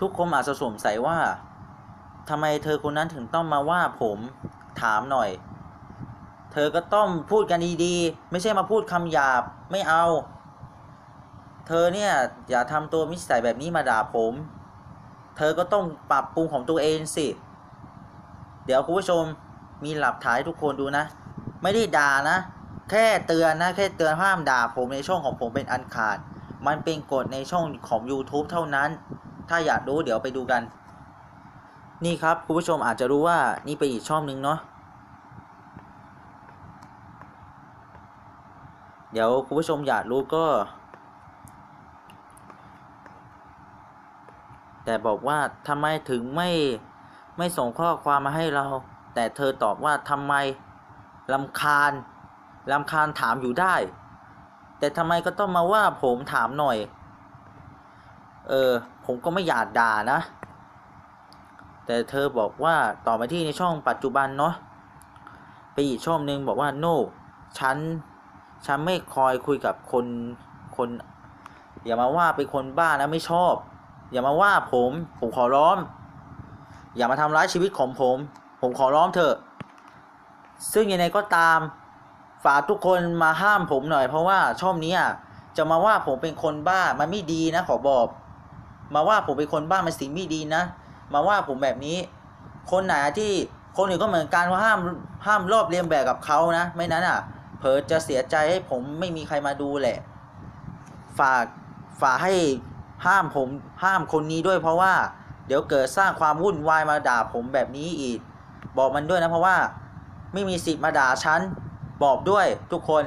ทุกคนอาจจะสงสัยว่าทำไมเธอคนนั้นถึงต้องมาว่าผมถามหน่อย เธอก็ต้องพูดกันดีๆ ไม่ใช่มาพูดคำหยาบไม่เอา เธอเนี่ยอย่าทำตัวมิสัยแบบนี้มาด่าผม เธอก็ต้องปรับปรุงของตัวเองสิ เดี๋ยวคุณผู้ชมมีหลักฐานให้ทุกคนดูนะ ไม่ได้ด่านะ แค่เตือนนะ แค่เตือนห้ามด่าผมในช่องของผมเป็นอันขาด มันเป็นกฎในช่องของ YouTube เท่านั้น ถ้าอยากรู้เดี๋ยวไปดูกัน นี่ครับคุณผู้ชมอาจจะรู้ว่านี่เป็นอีกช่องหนึ่งเนาะเดี๋ยวคุณผู้ชมอยากรู้ก็ แต่บอกว่าทำไมถึงไม่ไม่ส่งข้อความมาให้เรา แต่เธอตอบว่าทำไมลำคาญลำคาญถามอยู่ได้ แต่ทำไมก็ต้องมาว่าผมถามหน่อย เออ ผมก็ไม่อยากด่านะ แต่เธอบอกว่าต่อมาที่ในช่องปัจจุบันเนาะไปอีกช่องหนึ่งบอกว่า no ฉัน ฉันไม่คอยคุยกับคนคน อย่ามาว่าเป็นคนบ้านะไม่ชอบ อย่ามาว่าผมผมขอร้อง อย่ามาทำร้ายชีวิตของผม ผมขอร้องเถอะ ซึ่งยังไงก็ตามฝากทุกคนมาห้ามผมหน่อยเพราะว่าช่องนี้จะมาว่าผมเป็นคนบ้ามันไม่ดีนะขอบอก มาว่าผมเป็นคนบ้ามันสิ่งไม่ดีนะ มาว่าผมแบบนี้ คนไหนที่คนอื่นก็เหมือนกันว่าห้ามห้ามรอบเรียนแบบกับเขานะ ไม่นั้นอะ เผลอจะเสียใจให้ผมไม่มีใครมาดูแหละ ฝากฝากให้ห้ามผมห้ามคนนี้ด้วยเพราะว่าเดี๋ยวเกิดสร้างความวุ่นวายมาด่าผมแบบนี้อีก บอกมันด้วยนะเพราะว่า ไม่มีสิทธิ์มาด่าฉัน บอกด้วยทุกคน